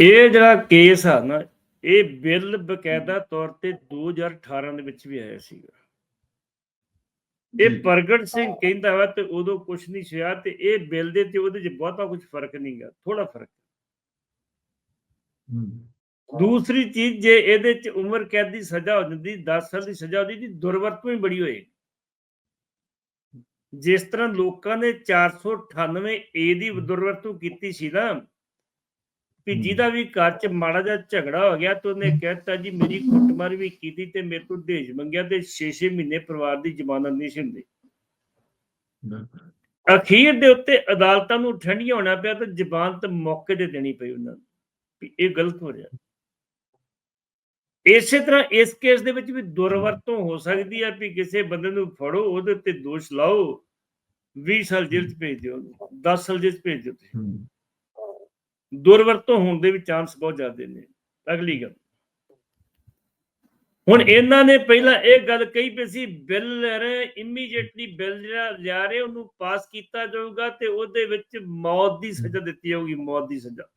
ਇਹ ਜਿਹੜਾ ਕੇਸ ਆ ਨਾ ਇਹ ਬਿੱਲ ਬਕਾਇਦਾ ਤੌਰ ਤੇ 2018 ਦੇ ਵਿੱਚ ਵੀ ਆਇਆ ਸੀਗਾ। ਇਹ। ਪ੍ਰਗਟ ਸਿੰਘ ਕਹਿੰਦਾ ਵਾ ਤੇ ਉਦੋਂ ਕੁਝ ਨਹੀਂ ਸਿਆ ਤੇ ਇਹ ਬਿੱਲ ਦੇ ਤੇ ਉਹਦੇ 'ਚ ਬਹੁਤਾ ਕੁਝ ਫ਼ਰਕ ਨਹੀਂਗਾ ਥੋੜਾ ਫ਼ਰਕ। ਦੂਸਰੀ ਚੀਜ਼ ਜੇ ਇਹਦੇ 'ਚ ਉਮਰ ਕੈਦ ਦੀ ਸਜ਼ਾ ਹੋ ਜਾਂਦੀ 10 ਸਾਲ ਦੀ ਸਜ਼ਾ ਹੁੰਦੀ ਦੀ ਦੁਰਵਰਤੋਂ ਹੀ ਬੜੀ ਹੋਏ ਜਿਸ ਤਰ੍ਹਾਂ ਲੋਕਾਂ ਨੇ 498 ਏ ਦੀ ਦੁਰਵਰਤੋਂ ਕੀਤੀ ਸੀ ਨਾ ਵੀ। ਜਿਹਦਾ ਵੀ ਘਰ 'ਚ ਮਾੜਾ ਜਿਹਾ ਝਗੜਾ ਹੋ ਗਿਆ ਤੇ ਉਹਨੇ ਕਹਿਤਾ ਜੀ ਮੇਰੀ ਕੁੱਟਮਾਰ ਵੀ ਕੀਤੀ ਤੇ ਮੇਰੇ ਤੋਂ ਦਹੇਜ ਮੰਗਿਆ ਤੇ 6-6 ਮਹੀਨੇ ਪਰਿਵਾਰ ਦੀ ਜ਼ਮਾਨਤ ਨਹੀਂ ਸੀ ਹੁੰਦੀ। ਅਖੀਰ ਦੇ ਉੱਤੇ ਅਦਾਲਤਾਂ ਨੂੰ ਠੰਡੀਆਂ ਹੋਣਾ ਪਿਆ ਤੇ ਜ਼ਬਾਨ ਤੇ ਮੌਕੇ ਤੇ ਦੇਣੀ ਪਈ ਉਹਨਾਂ ਨੂੰ ਵੀ ਇਹ ਗਲਤ ਹੋ ਰਿਹਾ ਇਸੇ ਤਰ੍ਹਾਂ ਇਸ ਕੇਸ ਦੇ ਵਿੱਚ ਵੀ ਦੁਰਵਰਤੋਂ ਹੋ ਸਕਦੀ ਹੈ ਵੀ ਕਿਸੇ ਬੰਦੇ ਨੂੰ ਫੜੋ ਉਹਦੇ ਉੱਤੇ ਦੋਸ਼ ਲਾਓ 20 ਸਾਲ ਜੇਲ੍ਹ 'ਚ ਭੇਜ ਦਿਓ ਉਹਨੂੰ 10 ਸਾਲ ਜੇਲ੍ਹ 'ਚ ਭੇਜ ਦਿਓ ਤੁਸੀਂ। ਦੁਰਵਰਤੋਂ ਹੋਣ ਦੇ ਵੀ ਚਾਂਸ ਬਹੁਤ ਜ਼ਿਆਦਾ ਨੇ। ਅਗਲੀ ਗੱਲ। ਹੁਣ ਇਹਨਾਂ ਨੇ ਪਹਿਲਾਂ ਇਹ ਗੱਲ ਕਹੀ ਪਈ ਸੀ ਬਿੱਲ ਰਹੇ ਇਮੀਡੀਏਟਲੀ ਬਿੱਲ ਜਿਹੜਾ ਲਿਆ ਰਹੇ ਉਹਨੂੰ ਪਾਸ ਕੀਤਾ ਜਾਊਗਾ ਤੇ ਉਹਦੇ ਵਿੱਚ ਮੌਤ ਦੀ ਸਜ਼ਾ ਦਿੱਤੀ ਜਾਊਗੀ ਮੌਤ ਦੀ ਸਜ਼ਾ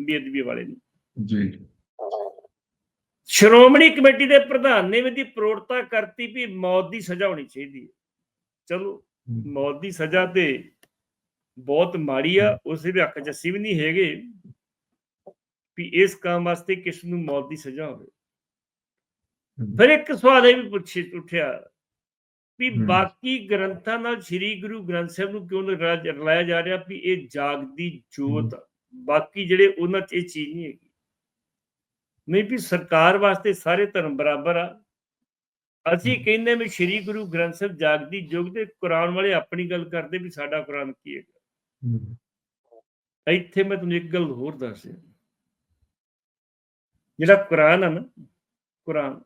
ਬੇਅਦਬੀ ਵਾਲੇ ਨੂੰ। ਜੀ। ਸ਼੍ਰੋਮਣੀ ਕਮੇਟੀ ਦੇ ਪ੍ਰਧਾਨ ਨੇ ਵੀ ਦੀ ਪ੍ਰੋੜਤਾ ਕਰਤੀ ਵੀ ਮੌਤ ਦੀ ਸਜ਼ਾ ਹੋਣੀ ਚਾਹੀਦੀ ਹੈ। ਚਲੋ ਮੌਤ ਦੀ ਸਜ਼ਾ ਤੇ ਬਹੁਤ ਮਾੜੀ ਆ ਉਸ ਵੀ ਹੱਕ ਚ ਅਸੀਂ ਵੀ ਨਹੀਂ ਹੈਗੇ। ਵੀ ਇਸ ਕੰਮ ਵਾਸਤੇ ਕਿਸ ਨੂੰ ਮੌਤ ਦੀ ਸਜ਼ਾ ਹੋਵੇ। ਫਿਰ ਇੱਕ ਸਵਾਲ ਇਹ ਵੀ ਪੁੱਛੀ ਉੱਠਿਆ ਵੀ। ਬਾਕੀ ਗ੍ਰੰਥਾਂ ਨਾਲ ਸ੍ਰੀ ਗੁਰੂ ਗ੍ਰੰਥ ਸਾਹਿਬ ਨੂੰ ਕਿਉਂ ਰਲਾ- ਰਲਾਇਆ ਜਾ ਰਿਹਾ ਵੀ ਇਹ ਜਾਗਦੀ ਜੋਤ। ਬਾਕੀ ਜਿਹੜੇ ਉਹਨਾਂ 'ਚ ਇਹ ਚੀਜ਼ ਨਹੀਂ ਹੈਗੀ। ਨਹੀਂ ਵੀ ਸਰਕਾਰ ਵਾਸਤੇ ਸਾਰੇ ਧਰਮ ਬਰਾਬਰ ਆ। ਅਸੀਂ। ਕਹਿੰਦੇ ਵੀ ਸ੍ਰੀ ਗੁਰੂ ਗ੍ਰੰਥ ਸਾਹਿਬ ਜਾਗਦੀ ਜੋਗ ਤੇ ਕੁਰਾਨ ਵਾਲੇ ਆਪਣੀ ਗੱਲ ਕਰਦੇ ਵੀ ਸਾਡਾ ਕੁਰਾਨ ਕੀ ਹੈ। ਇੱਥੇ ਮੈਂ ਤੁਹਾਨੂੰ ਇੱਕ ਗੱਲ ਹੋਰ ਦੱਸ ਦਿਆਂ। ਜਿਹੜਾ ਕੁਰਾਨ ਆ ਨਾ ਕੁਰਾਨ।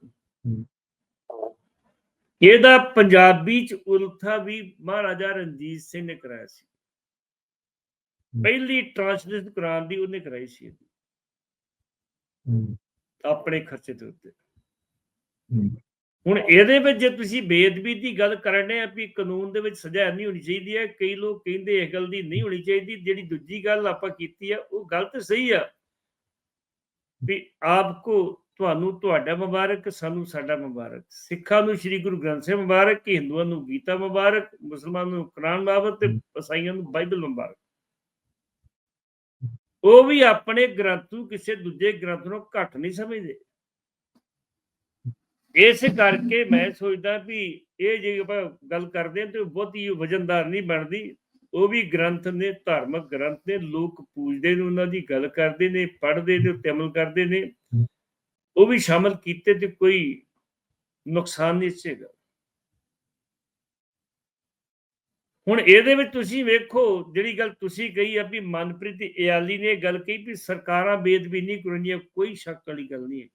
ਇਹਦਾ ਪੰਜਾਬੀ ਚ ਉਲਥਾ ਵੀ ਮਹਾਰਾਜਾ ਰਣਜੀਤ ਸਿੰਘ ਨੇ ਕਰਾਇਆ ਸੀ। ਪਹਿਲੀ ਟ੍ਰਾਂਸਲੇਸ਼ਨ ਕੁਰਾਨ ਦੀ ਉਹਨੇ ਕਰਾਈ ਸੀ ਆਪਣੇ ਖਰਚੇ ਦੇ ਉੱਤੇ। ਹੁਣ ਇਹਦੇ ਵਿੱਚ ਜੇ ਤੁਸੀਂ ਬੇਅਦਬੀ ਦੀ ਗੱਲ ਕਰਨੇ ਆ ਵੀ ਕਾਨੂੰਨ ਦੇ ਵਿੱਚ ਸਜ਼ਾ ਨਹੀਂ ਹੋਣੀ ਚਾਹੀਦੀ ਹੈ ਕਈ ਲੋਕ ਕਹਿੰਦੇ ਇਹ ਗੱਲ ਦੀ ਨਹੀਂ ਹੋਣੀ ਚਾਹੀਦੀ ਜਿਹੜੀ ਦੂਜੀ ਗੱਲ ਆਪਾਂ ਕੀਤੀ ਆ ਉਹ ਗੱਲ ਤਾਂ ਸਹੀ ਆ। ਵੀ ਆਪਕੋ ਤੁਹਾਨੂੰ ਤੁਹਾਡਾ ਮੁਬਾਰਕ ਸਾਨੂੰ ਸਾਡਾ ਮੁਬਾਰਕ। ਸਿੱਖਾਂ ਨੂੰ ਸ੍ਰੀ ਗੁਰੂ ਗ੍ਰੰਥ ਸਾਹਿਬ ਮੁਬਾਰਕ ਹਿੰਦੂਆਂ ਨੂੰ ਗੀਤਾ ਮੁਬਾਰਕ ਮੁਸਲਮਾਨਾਂ ਨੂੰ ਕੁਰਾਨ ਮੁਬਾਰਕ ਤੇ ਈਸਾਈਆਂ ਨੂੰ ਬਾਈਬਲ ਮੁਬਾਰਕ। ਉਹ ਵੀ ਆਪਣੇ ਗ੍ਰੰਥ ਨੂੰ ਕਿਸੇ ਦੂਜੇ ਗ੍ਰੰਥ ਨੂੰ ਘੱਟ ਨਹੀਂ ਸਮਝਦੇ। ਇਸ ਕਰਕੇ ਮੈਂ ਸੋਚਦਾ ਵੀ ਇਹ ਜੇ ਆਪਾਂ ਗੱਲ ਕਰਦੇ ਤੇ ਬਹੁਤੀ ਵਜਨਦਾਰ ਨਹੀਂ ਬਣਦੀ। ਉਹ ਵੀ ਗ੍ਰੰਥ ਨੇ ਧਾਰਮਿਕ ਗ੍ਰੰਥ ਨੇ ਲੋਕ ਪੂਜਦੇ ਨੇ ਉਹਨਾਂ ਦੀ ਗੱਲ ਕਰਦੇ ਨੇ ਪੜ੍ਹਦੇ ਨੇ ਉੱਤੇ ਅਮਲ ਕਰਦੇ ਨੇ। ਉਹ ਵੀ ਸ਼ਾਮਲ ਕੀਤੇ ਤੇ ਕੋਈ ਨੁਕਸਾਨ ਨਹੀਂ ਸੀਗਾ ਹੁਣ ਇਹਦੇ ਵਿੱਚ ਤੁਸੀਂ ਵੇਖੋ ਜਿਹੜੀ ਗੱਲ ਤੁਸੀਂ ਕਹੀ ਆ ਵੀ ਮਨਪ੍ਰੀਤ ਇਆਲੀ ਨੇ ਇਹ ਗੱਲ ਕਹੀ ਵੀ ਸਰਕਾਰਾਂ ਬੇਦਬੀ ਨਹੀਂ ਕਰਨੀਆਂ ਕੋਈ ਸ਼ੱਕ ਵਾਲੀ ਗੱਲ ਨਹੀਂ ਹੈ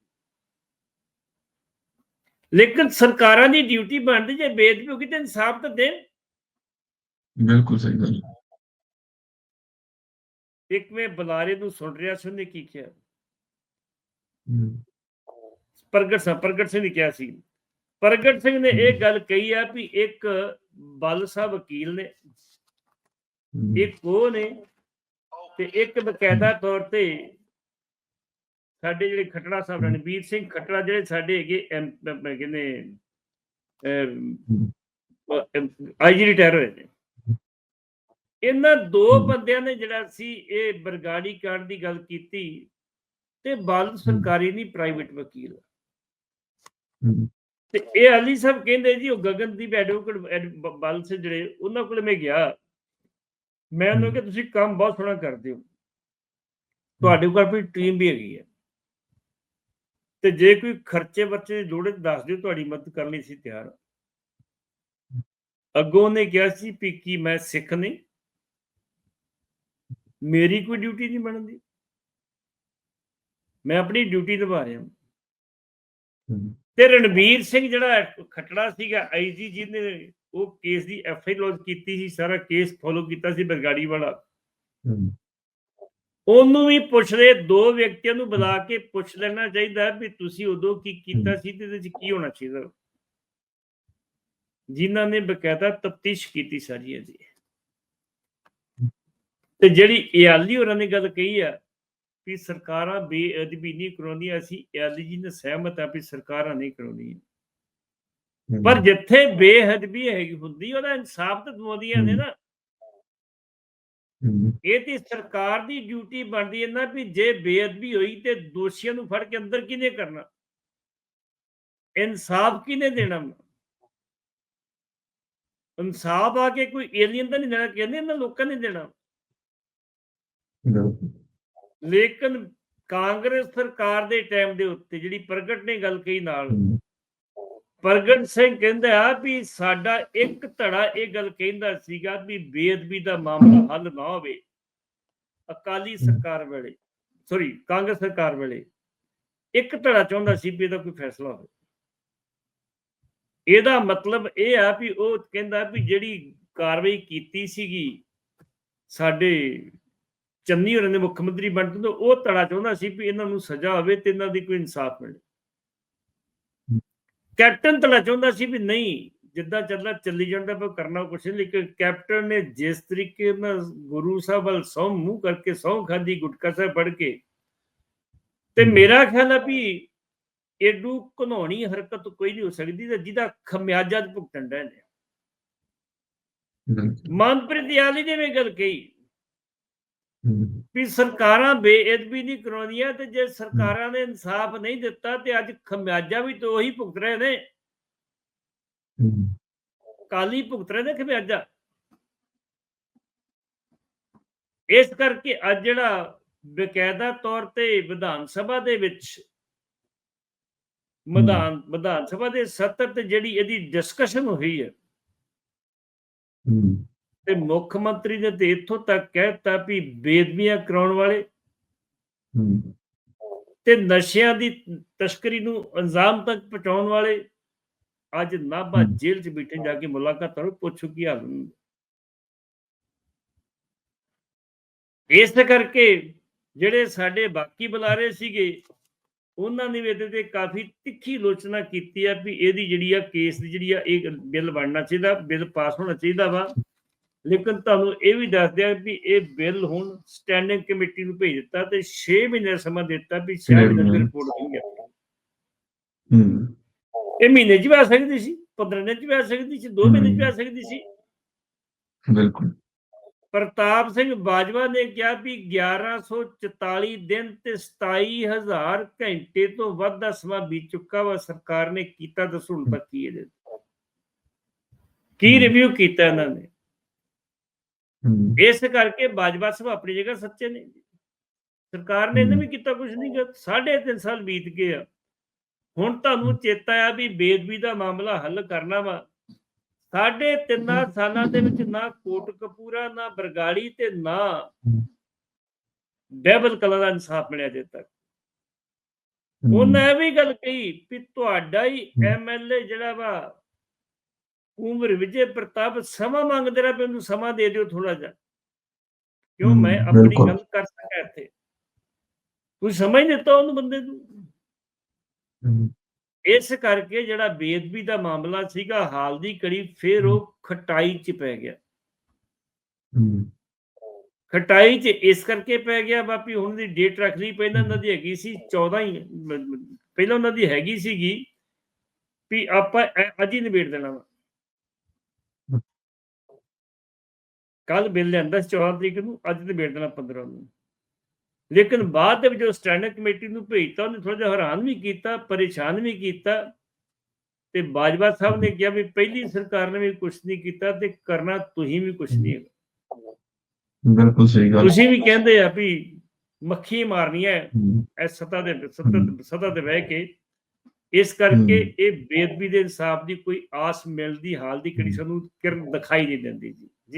ਲੇਕਿਨ ਸਰਕਾਰਾਂ ਦੀ ਡਿਊਟੀ ਬਣਦੀ ਜੇ ਬੇਦਬੀ ਹੋ ਗਈ ਤਾਂ ਇਨਸਾਫ ਤਾਂ ਦੇਣ। ਬਿਲਕੁਲ ਸਹੀ ਗੱਲ ਹੈ। ਇੱਕ ਮੈਂ ਬੁਲਾਰੇ ਨੂੰ ਸੁਣ ਰਿਹਾ ਸੀ ਉਹਨੇ ਕੀ ਕਿਹਾ? ਹਮ, ਪ੍ਰਗਟ ਸਿੰਘ ਪ੍ਰਗਟ ਸਿੰਘ ਨੇ ਕਿਹਾ ਸੀ। ਪ੍ਰਗਟ ਸਿੰਘ ਨੇ ਇਹ ਗੱਲ ਕਹੀ ਆ ਵੀ ਇੱਕ ਬਲ ਸਾਹਿਬ ਵਕੀਲ ਨੇ। ਹਮ, ਇੱਕ ਉਹ ਨੇ ਤੇ ਇੱਕ ਬਕਾਇਦਾ ਤੌਰ ਤੇ ਸਾਡੇ ਜਿਹੜੇ ਖਟੜਾ ਸਾਹਿਬ ਰਣਬੀਰ ਸਿੰਘ ਖਟੜਾ ਜਿਹੜੇ ਸਾਡੇ ਹੈਗੇ ਐਮ- ਅਮ ਕਹਿੰਦੇ ਆਈਜੀ ਰਿਟਾਇਰ ਹੋਏ ਨੇ। ਇਹਨਾਂ ਦੋ। ਬੰਦਿਆਂ ਨੇ ਜਿਹੜਾ ਸੀ ਇਹ ਬਰਗਾੜੀ ਕਾਂਡ ਦੀ ਗੱਲ ਕੀਤੀ ਤੇ ਬਲ ਸਰਕਾਰੀ ਨਹੀਂ ਪ੍ਰਾਈਵੇਟ ਵਕੀਲ। ਤੇ ਇਹ ਅਲੀ ਸਾਹਿਬ ਕਹਿੰਦੇ ਜੀ ਉਹ ਗਗਨਦੀਪ ਐਡਵੋਕੇਟ ਬਲ ਸੇ ਜਿਹੜੇ ਉਹਨਾਂ ਕੋਲ ਮੈਂ ਗਿਆ। ਮੈਂ ਉਹਨੂੰ। ਕਿ ਤੁਸੀਂ ਕੰਮ ਬਹੁਤ ਸੋਹਣਾ ਕਰਦੇ ਹੋ। ਤੁਹਾਡੇ ਕੋਲ ਆਪਣੀ ਟੀਮ ਵੀ ਹੈਗੀ ਹੈ। ਤੇ ਜੇ ਕੋਈ ਖਰਚੇ ਬੱਚੇ ਦੀ ਲੋੜ ਦੱਸ ਦਿਓ ਤੁਹਾਡੀ ਮਦਦ ਕਰਨ ਲਈ ਅਸੀਂ ਤਿਆਰ ਅੱਗੋਂ ਉਹਨੇ ਕਿਹਾ ਸੀ ਵੀ ਕੀ ਮੈਂ ਸਿੱਖ ਨਹੀਂ ਮੇਰੀ ਕੋਈ ਡਿਊਟੀ ਨਹੀਂ ਬਣਦੀ। ਮੈਂ ਆਪਣੀ ਡਿਊਟੀ ਨਿਭਾ ਰਿਹਾ। ਤੇ ਰਣਵੀਰ ਸਿੰਘ ਜਿਹੜਾ ਖਟੜਾ ਸੀਗਾ ਆਈਜੀ ਜੀ ਨੇ ਉਹ ਕੇਸ ਦੀ ਐਫ ਆਈ ਲੌਂਚ ਕੀਤੀ ਸੀ ਸਾਰਾ ਕੇਸ ਫੋਲੋ ਕੀਤਾ ਸੀ ਬਰਗਾੜੀ ਵਾਲਾ। ਉਹਨੂੰ ਵੀ ਪੁੱਛਦੇ ਦੋ ਵਿਅਕਤੀਆਂ ਨੂੰ ਬੁਲਾ ਕੇ ਪੁੱਛ ਲੈਣਾ ਚਾਹੀਦਾ ਵੀ ਤੁਸੀਂ ਉਦੋਂ ਕੀ ਕੀਤਾ ਸੀ ਤੇ ਇਹਦੇ ਵਿੱਚ ਕੀ ਹੋਣਾ ਚਾਹੀਦਾ। ਜਿਨ੍ਹਾਂ ਨੇ ਬਕਾਇਦਾ ਤਫਤੀਸ਼ ਕੀਤੀ ਸਾਰੀ ਇਹਦੀ। ਤੇ ਜਿਹੜੀ ਇਆਲੀ ਹੋਰਾਂ ਨੇ ਗੱਲ ਕਹੀ ਆ ਵੀ ਸਰਕਾਰਾਂ ਬੇਅਦਬੀ ਨਹੀਂ ਕਰਾਉਂਦੀਆਂ ਅਸੀਂ ਐਲਜੀ ਨਾਲ ਸਹਿਮਤ ਆ ਵੀ ਸਰਕਾਰਾਂ ਨਹੀਂ ਕਰਾਉਂਦੀਆਂ। ਹਮ, ਪਰ ਜਿੱਥੇ ਬੇਅਦਬੀ ਹੈਗੀ ਹੁੰਦੀ ਉਹਦਾ ਇਨਸਾਫ ਤਾਂ ਦਵਾਉਂਦੀਆਂ ਨੇ। ਨਾ। ਇਹ ਤੇ ਸਰਕਾਰ ਦੀ ਡਿਊਟੀ ਬਣਦੀ ਹੈ ਨਾ ਵੀ ਜੇ ਬੇਅਦਬੀ ਹੋਈ ਤੇ ਦੋਸ਼ੀਆਂ ਨੂੰ ਫੜ ਕੇ ਅੰਦਰ ਕਿਹਨੇ ਕਰਨਾ? ਇਨਸਾਫ ਕਿਹਨੇ ਦੇਣਾ? ਇਨਸਾਫ ਆ ਕੇ ਕੋਈ ਏਲੀਅਨ ਤਾਂ ਨਹੀਂ ਦੇਣਾ ਕਹਿੰਦੇ ਨਾ ਲੋਕਾਂ ਨੇ ਦੇਣਾ। ਲੇਕਿਨ ਕਾਂਗਰਸ ਸਰਕਾਰ ਦੇ ਟਾਈਮ ਦੇ ਉੱਤੇ ਜਿਹੜੀ ਪ੍ਰਗਟ ਨੇ ਗੱਲ ਕਹੀ ਨਾਲ ਪ੍ਰਗਟ ਸਿੰਘ ਕਹਿੰਦਾ ਆ ਵੀ ਸਾਡਾ ਇੱਕ ਧੜਾ ਇਹ ਗੱਲ ਕਹਿੰਦਾ ਸੀਗਾ ਵੀ ਬੇਅਦਬੀ ਦਾ ਮਾਮਲਾ ਹੱਲ ਨਾ ਹੋਵੇ। ਅਕਾਲੀ ਸਰਕਾਰ ਵੇਲੇ ਸੌਰੀ ਕਾਂਗਰਸ ਸਰਕਾਰ ਵੇਲੇ ਇੱਕ ਧੜਾ ਚਾਹੁੰਦਾ ਸੀ ਵੀ ਇਹਦਾ ਕੋਈ ਫੈਸਲਾ ਹੋਵੇ। ਇਹਦਾ ਮਤਲਬ ਇਹ ਆ ਵੀ ਉਹ ਕਹਿੰਦਾ ਵੀ ਜਿਹੜੀ ਕਾਰਵਾਈ ਕੀਤੀ ਸੀਗੀ ਸਾਡੇ ਚੰਨੀ ਹੋਰਾਂ ਦੇ ਮੁੱਖ ਮੰਤਰੀ ਬਣਨ ਤੋਂ ਉਹ ਧੜਾ ਚਾਹੁੰਦਾ ਸੀ ਵੀ ਇਹਨਾਂ ਨੂੰ ਸਜ਼ਾ ਹੋਵੇ ਤੇ ਇਹਨਾਂ ਦੀ ਕੋਈ ਇਨਸਾਫ ਮਿਲੇ। ਕੈਪਟਨ ਤਾਂ ਚਾਹੁੰਦਾ ਸੀ ਵੀ ਨਹੀਂ ਜਿੱਦਾਂ ਚੱਲਦਾ ਚੱਲੀ ਜਾਂਦਾ ਪਰ ਕਰਨਾ ਕੁਛ ਨਹੀਂ ਲੇਕਿਨ ਕੈਪਟਨ ਨੇ ਜਿਸ ਤਰੀਕੇ ਨਾਲ ਗੁਰੂ ਸਾਹਿਬ ਵੱਲ ਸੌ ਮੂੰਹ ਕਰਕੇ ਸੌ ਖਾਦੀ ਗੁਟਕਾ ਸਾਹਿਬ ਪੜ ਕੇ ਤੇ। ਮੇਰਾ ਖਿਆਲ ਹੈ ਵੀ ਏਡੂ ਘਨੌਣੀ ਹਰਕਤ ਕੋਈ ਨਹੀਂ ਹੋ ਸਕਦੀ ਤੇ ਜਿਹਦਾ ਖਮਿਆਜਾ ਭੁਗਤਣ ਦੇ ਨੇ। ਮਨਪ੍ਰੀਤ ਯਾਲੀ ਨੇ ਵੀ ਗੱਲ ਕਹੀ ਵੀ ਸਰਕਾਰਾਂ ਬੇਅਦਬੀ ਨਹੀਂ ਕਰਾਉਂਦੀਆਂ ਤੇ ਜੇ ਸਰਕਾਰਾਂ ਨੇ ਇਨਸਾਫ ਨਹੀਂ ਦਿੱਤਾ ਤੇ ਅੱਜ ਖਮਿਆਜਾ ਵੀ ਤਾਂ ਉਹੀ ਭੁਗਤ ਰਹੇ ਨੇ। ਕਾਲੀ ਭੁਗਤ ਰਹੇ ਨੇ ਖਮਿਆਜਾ। ਇਸ ਕਰਕੇ ਅੱਜ ਜਿਹੜਾ ਬਕਾਇਦਾ ਤੌਰ ਤੇ ਵਿਧਾਨ ਸਭਾ ਦੇ ਵਿੱਚ ਵਿਧਾਨ ਵਿਧਾਨ ਸਭਾ ਦੇ ਸੱਤਰ ਤੇ ਜਿਹੜੀ ਇਹਦੀ ਡਿਸਕਸ਼ਨ ਹੋਈ ਹੈ। ਤੇ ਮੁੱਖ ਮੰਤਰੀ ਨੇ ਤੇ ਇੱਥੋਂ ਤੱਕ ਕਹਿਤਾ ਵੀ ਬੇਦਬੀਆਂ ਕਰਾਉਣ ਵਾਲੇ ਤੇ ਨਸ਼ਿਆਂ ਦੀ ਤਸਕਰੀ ਨੂੰ ਅੰਜਾਮ ਤੱਕ ਪਹੁੰਚਾਉਣ ਵਾਲੇ ਅੱਜ ਨਾਭਾ। ਜੇਲ੍ਹ 'ਚ ਬੈਠੇ ਜਾ ਕੇ ਮੁਲਾਕਾਤ ਕਰੋ ਪੁੱਛੋ ਕੀ ਹਾਲ ਇਸ ਕਰਕੇ ਜਿਹੜੇ ਸਾਡੇ ਬਾਕੀ ਬੁਲਾਰੇ ਸੀਗੇ ਉਹਨਾਂ ਨੇ ਵੀ ਇਹਦੇ ਤੇ ਕਾਫੀ ਤਿੱਖੀ ਆਲੋਚਨਾ ਕੀਤੀ ਆ ਵੀ ਇਹਦੀ ਜਿਹੜੀ ਆ ਕੇਸ ਦੀ ਜਿਹੜੀ ਆ ਇਹ ਬਿੱਲ ਬਣਨਾ ਚਾਹੀਦਾ ਬਿੱਲ ਪਾਸ ਹੋਣਾ ਚਾਹੀਦਾ ਵਾ। ਲੇਕਿਨ ਤੁਹਾਨੂੰ ਇਹ ਵੀ ਦੱਸ ਦਿਆਂ ਵੀ ਇਹ ਬਿੱਲ ਹੁਣ ਸਟੈਂਡਿੰਗ ਕਮੇਟੀ ਨੂੰ ਭੇਜ ਦਿੱਤਾ ਤੇ 6 ਮਹੀਨੇ ਸਮਾਂ ਦਿੱਤਾ ਵੀ ਸ਼ਾਇਦ ਦੀ ਰਿਪੋਰਟ ਨਹੀਂ ਆ। ਹਮ, ਇਹ ਮਹੀਨੇ 'ਚ ਵੀ ਆ ਸਕਦੀ ਸੀ 15 ਦਿਨ 'ਚ ਵੀ ਆ ਸਕਦੀ ਸੀ 2 ਮਹੀਨੇ 'ਚ ਵੀ ਆ ਸਕਦੀ ਸੀ। ਬਿਲਕੁਲ। ਪ੍ਰਤਾਪ ਸਿੰਘ ਬਾਜਵਾ ਨੇ ਕਿਹਾ ਵੀ 1144 ਦਿਨ ਤੇ 27000 ਘੰਟੇ ਤੋਂ ਵੱਧ ਦਾ ਸਮਾਂ ਬੀਤ ਚੁੱਕਾ ਵਾ ਸਰਕਾਰ ਨੇ ਕੀਤਾ ਦੱਸੋ ਹੁਣ ਤੱਕ ਕੀ ਇਹਦੇ ਕੀ। ਰਿਵਿਊ ਕੀਤਾ ਇਹਨਾਂ ਨੇ? ਇਸ ਕਰਕੇ ਬਾਜਵਾ ਸਾਹਿਬ ਆਪਣੀ ਜਗ੍ਹਾ ਸੱਚੇ ਨੇ ਸਰਕਾਰ ਨੇ ਇਹਨੇ ਵੀ ਕੀਤਾ ਕੁਝ ਨਹੀਂ ਸਾਢੇ ਤਿੰਨ ਸਾਲ ਬੀਤ ਗਏ ਆ। ਹੁਣ ਤੁਹਾਨੂੰ ਚੇਤਾ ਆ ਵੀ ਬੇਦਬੀ ਦਾ ਮਾਮਲਾ ਹੱਲ ਕਰਨਾ ਵਾ। ਸਾਢੇ ਤਿੰਨਾਂ ਸਾਲਾਂ ਦੇ ਵਿੱਚ ਨਾ ਕੋਟਕਪੂਰਾ ਨਾ ਬਰਗਾੜੀ ਤੇ ਨਾ ਡੈਬਲ ਕਲਰ ਦਾ ਇਨਸਾਫ ਮਿਲਿਆ ਜੇ ਤੱਕ। ਉਹਨਾਂ ਇਹ ਵੀ ਗੱਲ ਕਹੀ ਵੀ ਤੁਹਾਡਾ ਹੀ। ਐਮਐਲਏ ਜਿਹੜਾ ਵਾ ਉਮਰ ਵਿਜੇ ਪ੍ਰਤਾਪ ਸਮਾਂ ਮੰਗਦੇ ਰਿਹਾ ਉਹਨੂੰ ਸਮਾਂ ਦੇ ਦਿਓ ਥੋੜਾ ਜਿਹਾ। ਕਿਉਂ? ਮੈਂ ਆਪਣੀ। ਗੱਲ ਕਰ ਸਕਾਂ ਇੱਥੇ। ਤੂੰ ਸਮਝ ਦਿੱਤਾ ਉਹਨੂੰ ਬੰਦੇ ਨੂੰ? ਇਸ ਕਰਕੇ ਜਿਹੜਾ ਬੇਦਬੀ ਦਾ ਮਾਮਲਾ ਸੀਗਾ ਹਾਲ ਦੀ ਕੜੀ ਫੇਰ ਉਹ ਖਟਾਈ 'ਚ ਪੈ ਗਿਆ। ਖਟਾਈ 'ਚ ਇਸ ਕਰਕੇ ਪੈ ਗਿਆ ਬਾਪੀ ਹੁਣ ਦੀ ਡੇਟ ਰੱਖ ਲਈ। ਪਹਿਲਾਂ ਉਹਨਾਂ ਦੀ ਹੈਗੀ ਸੀ 14 ਹੀ ਪਹਿਲਾਂ ਉਹਨਾਂ ਦੀ ਹੈਗੀ ਸੀਗੀ ਵੀ ਆਪਾਂ ਅੱਜ ਹੀ ਨਿਬੇੜ ਦੇਣਾ ਵਾ। ਕੱਲ ਬਿੱਲ ਲਿਆਂਦਾ ਸੀ 14 ਤਰੀਕ ਨੂੰ ਅੱਜ ਨਿਬੇੜ ਦੇਣਾ 15 ਨੂੰ। ਲੇਕਿਨ ਬਾਅਦ ਦੇ ਵਿੱਚ ਜੋ ਸਟੈਂਡਿੰਗ ਕਮੇਟੀ ਨੂੰ ਭੇਜਤਾ ਉਹਨੇ ਥੋੜਾ ਜਿਹਾ ਹੈਰਾਨ ਵੀ ਕੀਤਾ ਪਰੇਸ਼ਾਨ ਵੀ ਕੀਤਾ ਤੇ ਬਾਜਵਾ ਸਾਹਿਬ ਨੇ ਕਿਹਾ ਵੀ ਪਹਿਲੀ ਸਰਕਾਰ ਨੇ ਵੀ ਕੁਝ ਨਹੀਂ ਕੀਤਾ ਤੇ ਕਰਨਾ ਤੁਸੀਂ ਵੀ ਕੁਝ ਨਹੀਂ। ਬਿਲਕੁਲ ਸਹੀ ਗੱਲ। ਤੁਸੀਂ ਵੀ ਕਹਿੰਦੇ ਆ ਵੀ ਮੱਖੀ ਮਾਰਨੀ ਹੈ ਐ ਸਤਾ ਦੇ ਸਤਾ ਤੇ ਬਹਿ ਕੇ। ਇਸ ਕਰਕੇ। ਇਹ ਬੇਦਬੀ ਦੇ ਇਨਸਾਫ ਦੀ ਕੋਈ ਆਸ ਮਿਲਦੀ ਹਾਲ ਦੀ ਘੜੀ ਸਾਨੂੰ ਕਿਰਨ ਦਿਖਾਈ ਨਹੀਂ ਦਿੰਦੀ ਜੀ।